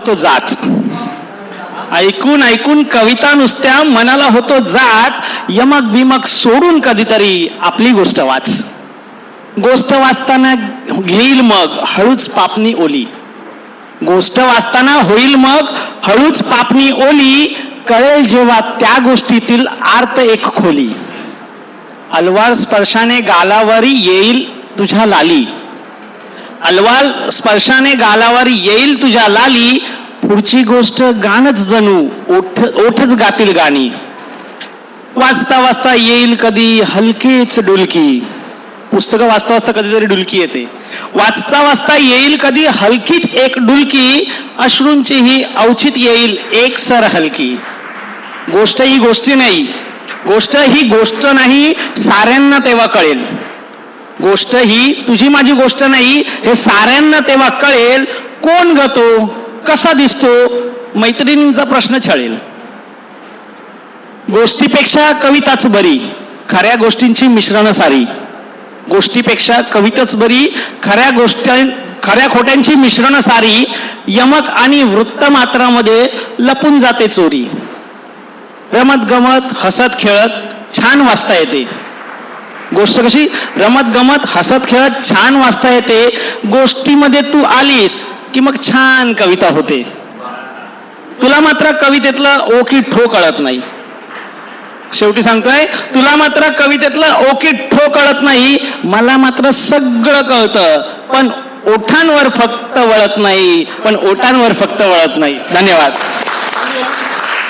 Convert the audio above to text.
होतो जाच ऐकून ऐकून कविता नुसत्या मनाला होतो जाच यमक बिमक सोडून कधीतरी आपली गोष्ट वाच. गोष्ट वाचताना घेईल मग हळूच पापणी ओली. गोष्ट वाचताना होईल मग हळूच पापणी ओली. कळेल जेव्हा त्या गोष्टीतील आर्त एक खोली. अलवार स्पर्शाने गालावरी येईल तुझ्या लाली. अलवाल स्पर्शाने गालावर येईल तुझ्या लाली. पुढची गोष्ट गाणच जणू. ओठ ओठच गातील गाणी. वाचता वाचता येईल कधी हलकीच डुलकी. पुस्तकं वाचता वाचता कधीतरी डुलकी येते. वाचता वाचता येईल कधी हलकीच एक डुलकी. अश्रूंची ही अवचित येईल एक सर हलकी. गोष्ट ही गोष्टी नाही. गोष्ट ही गोष्ट नाही. साऱ्यांना तेव्हा कळेल. गोष्ट ही तुझी माझी गोष्ट नाही हे साऱ्यांना तेव्हा कळेल कोण गतो कसा दिसतो? मैत्रिणींचा प्रश्न छळेल. गोष्टीपेक्षा कविताच बरी खऱ्या गोष्टींची मिश्रण सारी. गोष्टीपेक्षा कविताच बरी खऱ्या गोष्टी खऱ्या खोट्यांची मिश्रण सारी यमक आणि वृत्तमात्रामध्ये लपून जाते चोरी. रमत गमत हसत खेळत छान वाचता येते. गोष्ट कशी? रमत गमत हसत खेळत छान वाचता येते. गोष्टीमध्ये तू आलीस की मग छान कविता होते. तुला मात्र कवितेतलं ओकी ठो कळत नाही. शेवटी सांगतोय तुला मात्र कवितेतलं ओकी ठो कळत नाही. मला मात्र सगळं कळतं पण ओठांवर फक्त वळत नाही. पण ओठांवर फक्त वळत नाही. धन्यवाद.